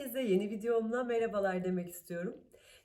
Herkese yeni videomla merhabalar demek istiyorum.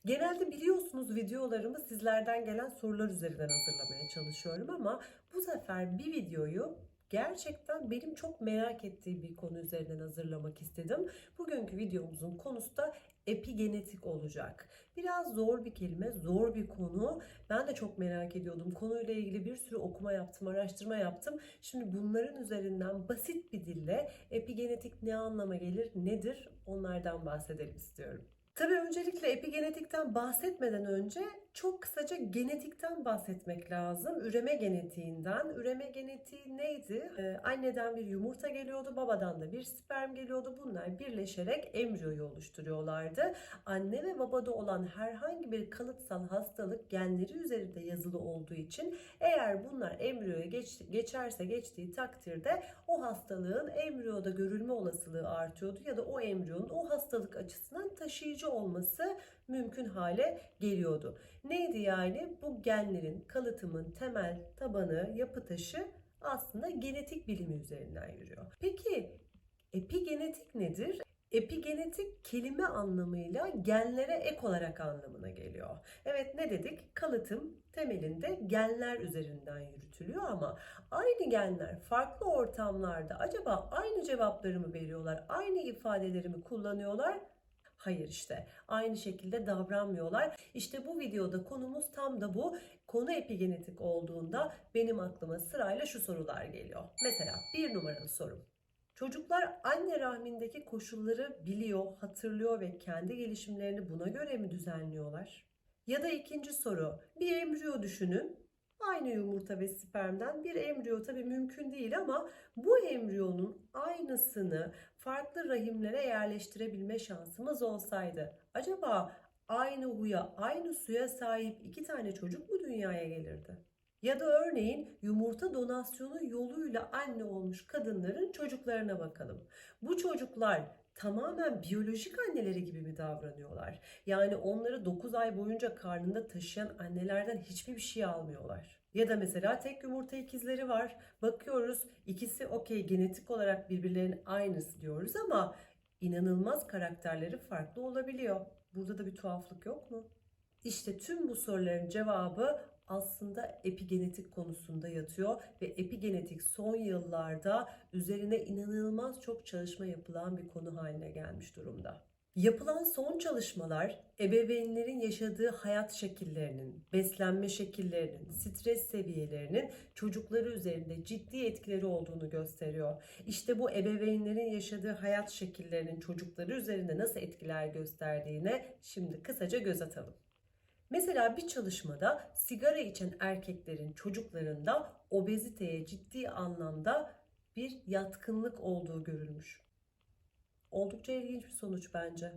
Genelde biliyorsunuz videolarımı sizlerden gelen sorular üzerinden hazırlamaya çalışıyorum ama bu sefer bir videoyu gerçekten benim çok merak ettiğim bir konu üzerinden hazırlamak istedim. Bugünkü videomuzun konusu da epigenetik olacak. Biraz zor bir kelime, zor bir konu. Ben de çok merak ediyordum. Konuyla ilgili bir sürü okuma yaptım, araştırma yaptım. Şimdi bunların üzerinden basit bir dille epigenetik ne anlama gelir, nedir onlardan bahsedelim istiyorum. Tabii öncelikle epigenetikten bahsetmeden önce çok kısaca genetikten bahsetmek lazım. Üreme genetiğinden. Üreme genetiği neydi? Ee, anneden bir yumurta geliyordu, babadan da bir sperm geliyordu. Bunlar birleşerek embriyoyu oluşturuyorlardı. Anne ve babada olan herhangi bir kalıtsal hastalık genleri üzerinde yazılı olduğu için eğer bunlar embriyoya geç, geçerse geçtiği takdirde o hastalığın embriyoda görülme olasılığı artıyordu ya da o embriyonun o hastalık açısından taşıyıcı olması mümkün hale geliyordu. Neydi yani? Bu genlerin, kalıtımın temel tabanı, yapı taşı aslında genetik bilimi üzerinden yürüyor. Peki epigenetik nedir? Epigenetik kelime anlamıyla genlere ek olarak anlamına geliyor. Evet ne dedik? Kalıtım temelinde genler üzerinden yürütülüyor ama aynı genler farklı ortamlarda acaba aynı cevapları mı veriyorlar? Aynı ifadeleri mi kullanıyorlar? Hayır işte aynı şekilde davranmıyorlar. İşte bu videoda konumuz tam da bu. Konu epigenetik olduğunda benim aklıma sırayla şu sorular geliyor. Mesela bir numaralı sorum. Çocuklar anne rahmindeki koşulları biliyor, hatırlıyor ve kendi gelişimlerini buna göre mi düzenliyorlar? Ya da ikinci soru, bir embriyo düşünün. Aynı yumurta ve spermden bir embriyo tabii mümkün değil ama bu embriyonun aynısını farklı rahimlere yerleştirebilme şansımız olsaydı acaba aynı huya, aynı suya sahip iki tane çocuk mu dünyaya gelirdi? Ya da örneğin yumurta donasyonu yoluyla anne olmuş kadınların çocuklarına bakalım. Bu çocuklar tamamen biyolojik anneleri gibi mi davranıyorlar? Yani onları 9 ay boyunca karnında taşıyan annelerden hiçbir bir şey almıyorlar. Ya da mesela tek yumurta ikizleri var. Bakıyoruz ikisi okey genetik olarak birbirlerinin aynısı diyoruz ama inanılmaz karakterleri farklı olabiliyor. Burada da bir tuhaflık yok mu? İşte tüm bu soruların cevabı aslında epigenetik konusunda yatıyor ve epigenetik son yıllarda üzerine inanılmaz çok çalışma yapılan bir konu haline gelmiş durumda. Yapılan son çalışmalar ebeveynlerin yaşadığı hayat şekillerinin, beslenme şekillerinin, stres seviyelerinin çocukları üzerinde ciddi etkileri olduğunu gösteriyor. İşte bu ebeveynlerin yaşadığı hayat şekillerinin çocukları üzerinde nasıl etkiler gösterdiğine şimdi kısaca göz atalım. Mesela bir çalışmada sigara içen erkeklerin çocuklarında obeziteye ciddi anlamda bir yatkınlık olduğu görülmüş. Oldukça ilginç bir sonuç bence.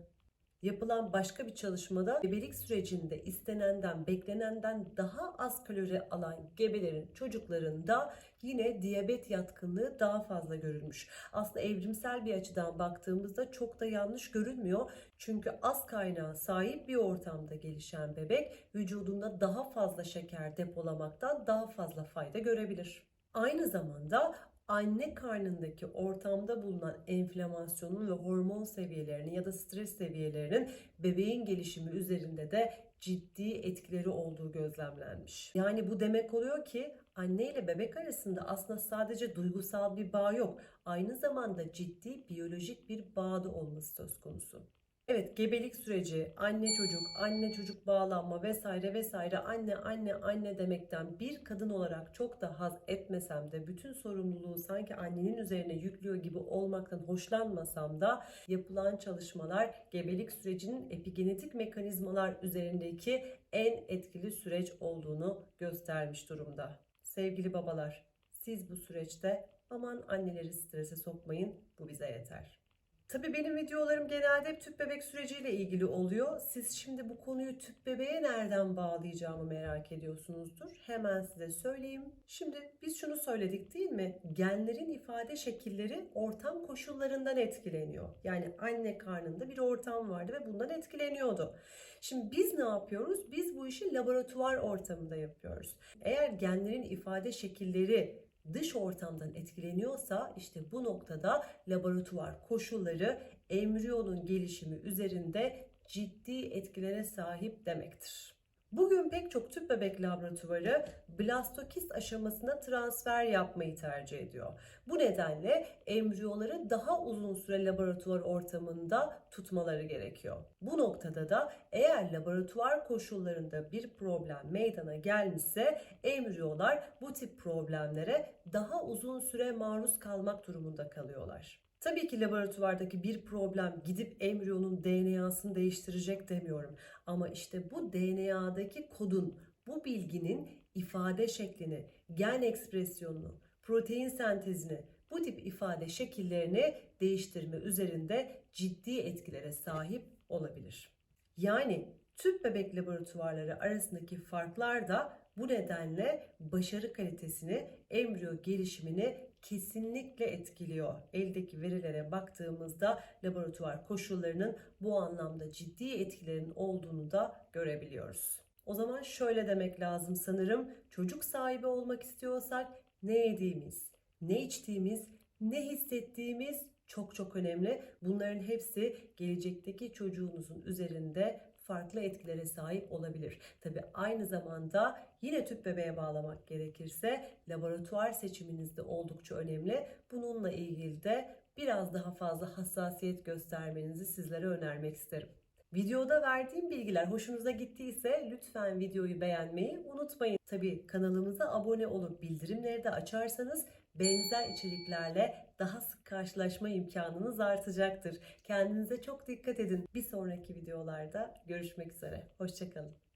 Yapılan başka bir çalışmada gebelik sürecinde istenenden, beklenenden daha az kalori alan gebelerin çocuklarında yine diyabet yatkınlığı daha fazla görülmüş. Aslında evrimsel bir açıdan baktığımızda çok da yanlış görünmüyor. Çünkü az kaynağa sahip bir ortamda gelişen bebek vücudunda daha fazla şeker depolamaktan daha fazla fayda görebilir. Aynı zamanda anne karnındaki ortamda bulunan enflamasyonun ve hormon seviyelerinin ya da stres seviyelerinin bebeğin gelişimi üzerinde de ciddi etkileri olduğu gözlemlenmiş. Yani bu demek oluyor ki anne ile bebek arasında aslında sadece duygusal bir bağ yok. Aynı zamanda ciddi biyolojik bir bağ da olması söz konusu. Evet gebelik süreci, anne çocuk, anne çocuk bağlanma vesaire vesaire anne anne anne demekten bir kadın olarak çok da haz etmesem de bütün sorumluluğu sanki annenin üzerine yüklüyor gibi olmaktan hoşlanmasam da yapılan çalışmalar gebelik sürecinin epigenetik mekanizmalar üzerindeki en etkili süreç olduğunu göstermiş durumda. Sevgili babalar, siz bu süreçte aman anneleri strese sokmayın, bu bize yeter. Tabii benim videolarım genelde hep tüp bebek süreciyle ilgili oluyor. Siz şimdi bu konuyu tüp bebeğe nereden bağlayacağımı merak ediyorsunuzdur. Hemen size söyleyeyim. Şimdi biz şunu söyledik değil mi? Genlerin ifade şekilleri ortam koşullarından etkileniyor. Yani anne karnında bir ortam vardı ve bundan etkileniyordu. Şimdi biz ne yapıyoruz? Biz bu işi laboratuvar ortamında yapıyoruz. Eğer genlerin ifade şekilleri dış ortamdan etkileniyorsa işte bu noktada laboratuvar koşulları embriyonun gelişimi üzerinde ciddi etkilere sahip demektir. Bugün pek çok tüp bebek laboratuvarı blastokist aşamasına transfer yapmayı tercih ediyor. Bu nedenle embriyoları daha uzun süre laboratuvar ortamında tutmaları gerekiyor. Bu noktada da eğer laboratuvar koşullarında bir problem meydana gelmişse embriyolar bu tip problemlere daha uzun süre maruz kalmak durumunda kalıyorlar. Tabii ki laboratuvardaki bir problem gidip embriyonun DNA'sını değiştirecek demiyorum. Ama işte bu DNA'daki kodun, bu bilginin ifade şeklini, gen ekspresyonunu, protein sentezini, bu tip ifade şekillerini değiştirme üzerinde ciddi etkilere sahip olabilir. Yani tüp bebek laboratuvarları arasındaki farklar da bu nedenle başarı kalitesini, embriyo gelişimini kesinlikle etkiliyor. Eldeki verilere baktığımızda laboratuvar koşullarının bu anlamda ciddi etkilerin olduğunu da görebiliyoruz. O zaman şöyle demek lazım sanırım. Çocuk sahibi olmak istiyorsak ne yediğimiz, ne içtiğimiz, ne hissettiğimiz çok çok önemli. Bunların hepsi gelecekteki çocuğunuzun üzerinde farklı etkilere sahip olabilir. Tabi aynı zamanda yine tüp bebeğe bağlamak gerekirse laboratuvar seçiminiz de oldukça önemli. Bununla ilgili de biraz daha fazla hassasiyet göstermenizi sizlere önermek isterim. Videoda verdiğim bilgiler hoşunuza gittiyse lütfen videoyu beğenmeyi unutmayın. Tabi kanalımıza abone olup bildirimleri de açarsanız benzer içeriklerle daha sık karşılaşma imkanınız artacaktır. Kendinize çok dikkat edin. Bir sonraki videolarda görüşmek üzere. Hoşçakalın.